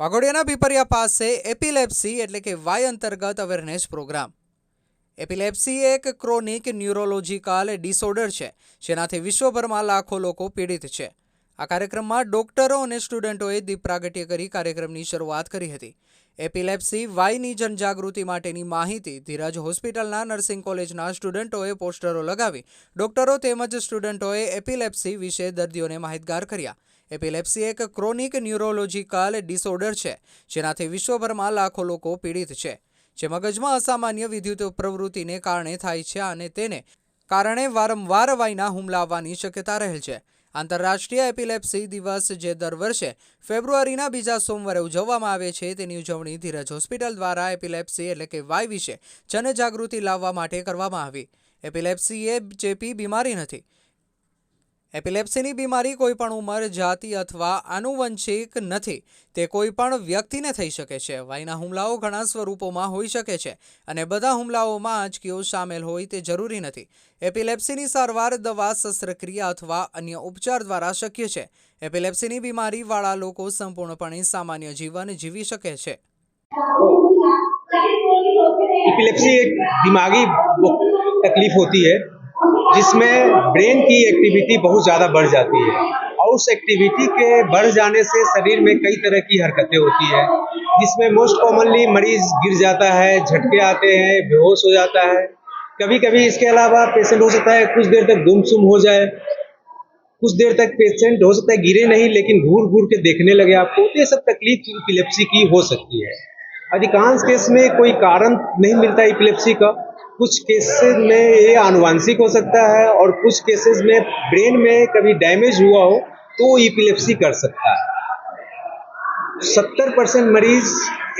વાઘોડિયાના પીપરિયા પાસે એપિલેપ્સી એટલે કે વાય અંતર્ગત અવેરનેસ પ્રોગ્રામ એપિલેપ્સી એક ક્રોનિક ન્યુરોલોજીકલ ડિસઓર્ડર છે, જેનાથી વિશ્વભરમાં લાખો લોકો પીડિત છે. આ કાર્યક્રમમાં ડોક્ટરો અને સ્ટુડન્ટોએ દીપ પ્રાગટ્ય કરી કાર્યક્રમની શરૂઆત કરી હતી. એપિલેપ્સી વાયની જનજાગૃતિ માટેની માહિતી ધીરજ હોસ્પિટલના નર્સિંગ કોલેજના સ્ટુડન્ટોએ પોસ્ટરો લગાવી, ડોક્ટરો તેમજ સ્ટુડન્ટોએ એપિલેપ્સી વિશે દર્દીઓને માહિતગાર કર્યા. એપિલેપ્સી એક ક્રોનિક ન્યુરોલોજીકલ ડિસઓર્ડર છે, જેનાથી વિશ્વભરમાં લાખો લોકો પીડિત છે, જે મગજમાં અસામાન્ય વિદ્યુત પ્રવૃત્તિને કારણે થાય છે અને તેને કારણે વારંવાર વાયના હુમલા આવવાની શક્યતા રહેલ છે. આંતરરાષ્ટ્રીય એપિલેપ્સી દિવસ જે દર વર્ષે ફેબ્રુઆરીના બીજા સોમવારે ઉજવવામાં આવે છે, તેની ઉજવણી ધીરજ હોસ્પિટલ દ્વારા એપિલેપ્સી એટલે કે વાય વિશે જનજાગૃતિ લાવવા માટે કરવામાં આવી. એપિલેપ્સી એ ચેપી બીમારી નથી એપિલેપ્સીની બીમારી કોઈ પણ ઉંમર જાતિ અથવા આનુવંશિક નથી તે કોઈ પણ વ્યક્તિને થઈ શકે છે વાયના હુમલાઓ ઘણા સ્વરૂપોમાં હોઈ શકે છે અને બધા હુમલાઓમાં આંચકીઓ સામેલ હોય તે જરૂરી નથી એપિલેપ્સીની સારવાર દવા શસ્ત્રક્રિયા અથવા અન્ય ઉપચાર દ્વારા શક્ય છે એપિલેપ્સીની બીમારીવાળા લોકો સંપૂર્ણપણે સામાન્ય જીવન જીવી શકે છે एपिलेप्सी एक दिमागी तकलीफ होती है जिसमें ब्रेन की एक्टिविटी बहुत ज़्यादा बढ़ जाती है। और उस एक्टिविटी के बढ़ जाने से शरीर में कई तरह की हरकतें होती है, जिसमें मोस्ट कॉमनली मरीज़ गिर जाता है, झटके आते हैं, बेहोश हो जाता है। कभी कभी इसके अलावा पेशेंट हो सकता है, कुछ देर तक गुमसुम हो जाए, कुछ देर तक पेशेंट हो सकता है गिरे नहीं, लेकिन घूर घूर के देखने लगे आपको तो ये सब तकलीफ़ इपिलेप्सी की हो सकती है। अधिकांश केस में कोई कारण नहीं मिलता इपिलेप्सी का। कुछ केसेस में ये आनुवांशिक हो सकता है और कुछ केसेस में ब्रेन में कभी डैमेज हुआ हो तो इपिलेप्सी कर सकता है। सत्तर परसेंट मरीज़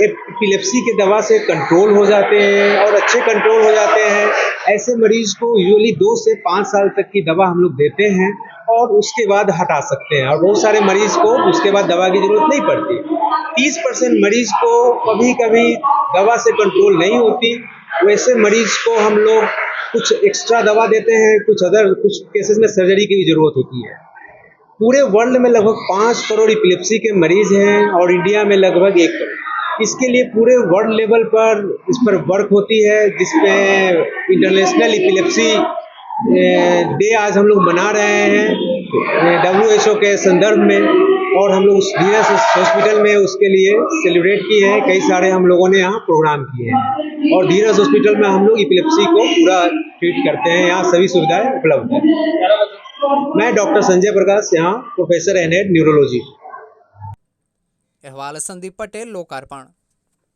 एपिलेप्सी के दवा से कंट्रोल हो जाते हैं और अच्छे कंट्रोल हो जाते हैं। ऐसे मरीज़ को यूजली दो से पाँच साल तक की दवा हम लोग देते हैं और उसके बाद हटा सकते हैं। और बहुत सारे मरीज़ को उसके बाद दवा की ज़रूरत नहीं पड़ती। तीस परसेंट मरीज़ को कभी कभी दवा से कंट्रोल नहीं होती। वैसे मरीज़ को हम लोग कुछ एक्स्ट्रा दवा देते हैं, कुछ अदर कुछ केसेस में सर्जरी की भी ज़रूरत होती है। पूरे वर्ल्ड में लगभग पाँच करोड़ इपिलेप्सी के मरीज़ हैं और इंडिया में लगभग एक करोड़। इसके लिए पूरे वर्ल्ड लेवल पर इस पर वर्क होती है जिसमें इंटरनेशनल इपिलेप्सी डे आज हम लोग मना रहे हैं डब्ल्यू एच ओ के संदर्भ में। और हम लोग धीरज हॉस्पिटल में उसके लिए सेलिब्रेट किए हैं। कई सारे हम लोगों ने यहाँ प्रोग्राम किए हैं। और डी हॉस्पिटल में हम लोग इपिलेप्सी को पूरा ट्रीट करते हैं। यहाँ सभी सुविधाएँ उपलब्ध है। मैं डॉक्टर संजय प्रकाश, यहाँ प्रोफेसर एन एड न्यूरोलॉजी अहवाल संदीप पटेल, लोकार्पण।